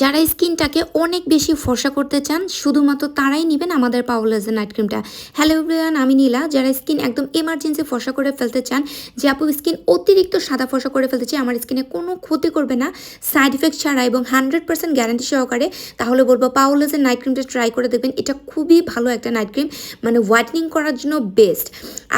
যারা স্কিনটাকে অনেক বেশি ফর্সা করতে চান, শুধুমাত্র তারাই নেবেন আমাদের পাওলাজের নাইট ক্রিমটা হ্যালো এভরিওয়ান আমি নীলা। যারা স্কিন একদম এমার্জেন্সি ফর্সা করে ফেলতে চান, যে আপু স্কিন অতিরিক্ত সাদা ফর্সা করে ফেলতে চাই আমার স্কিনে কোনো ক্ষতি করবে না। সাইড ইফেক্ট ছাড়া এবং হান্ড্রেড পার্সেন্ট গ্যারান্টি সহকারে, তাহলে বলব পাওলাজের নাইট ক্রিমটা ট্রাই করে দেখবেন। এটা খুবই ভালো একটা নাইট ক্রিম মানে হোয়াইটনিং করার জন্য বেস্ট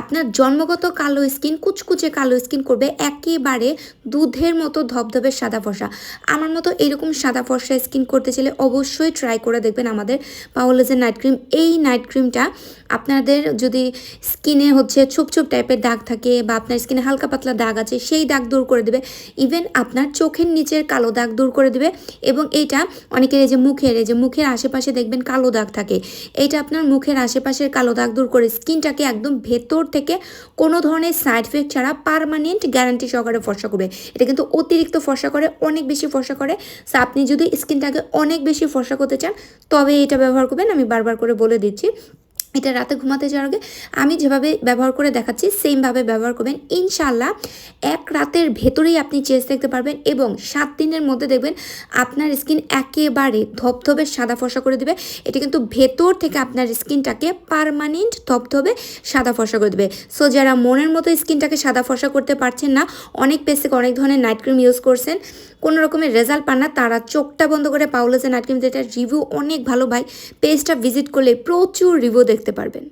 আপনার জন্মগত কালো স্কিন, কুচকুচে কালো স্কিন করবে একেবারে দুধের মতো ধবধবে সাদা ফর্সা। আমার মতো এরকম সাদা ফর্সা স্কিন করতে চাইলে অবশ্যই ট্রাই করে দেখবেন আমাদের পাওলাজের নাইট ক্রিম এই নাইট ক্রিমটা আপনাদের যদি স্কিনে হচ্ছে ছোপ ছোপ টাইপের দাগ থাকে বা আপনার স্কিনে হালকা পাতলা দাগ আছে, সেই দাগ দূর করে দেবে। ইভেন আপনার চোখের নিচের কালো দাগ দূর করে দেবে এবং এইটা অনেকের এই যে মুখের, এই যে মুখের আশেপাশে দেখবেন কালো দাগ থাকে। এইটা আপনার মুখের আশেপাশের কালো দাগ দূর করে স্কিনটাকে একদম ভেতর থেকে কোনো ধরনের সাইড এফেক্ট ছাড়া পারমানেন্ট গ্যারান্টি সহকারে ফর্সা করবে। এটা কিন্তু অতিরিক্ত ফর্সা করে, অনেক বেশি ফর্সা করে। সো আপনি যদি স্কিনটাকে অনেক বেশি ফর্সা করতে চান, তবে এটা ব্যবহার করবেন, আমি বারবার করে বলে দিচ্ছি। এটা রাতে ঘুমাতে যাওয়ার আগে আমি যেভাবে ব্যবহার করে দেখাচ্ছি সেমভাবে ব্যবহার করবেন। ইনশাল্লাহ এক রাতের ভেতরেই আপনি চেঞ্জ দেখতে পারবেন এবং সাত দিনের মধ্যে দেখবেন আপনার স্কিন একেবারে ধবধবে, সাদা ফসা করে দেবে। এটা কিন্তু ভেতর থেকে আপনার স্কিনটাকে পারমানেন্ট ধবধবে, সাদা ফসা করে দেবে। সো যারা মনের মতো স্কিনটাকে সাদা ফসা করতে পারছেন না, অনেক পেসে অনেক ধরনের নাইট ক্রিম ইউজ করছেন, কোনো রকমের রেজাল্ট পান না। তারা চোখটা বন্ধ করে পাউলেজের নাইট ক্রিম যেটা রিভিউ অনেক ভালো ভাই পেজটা ভিজিট করলে প্রচুর রিভিউ দেখতে পারবেন।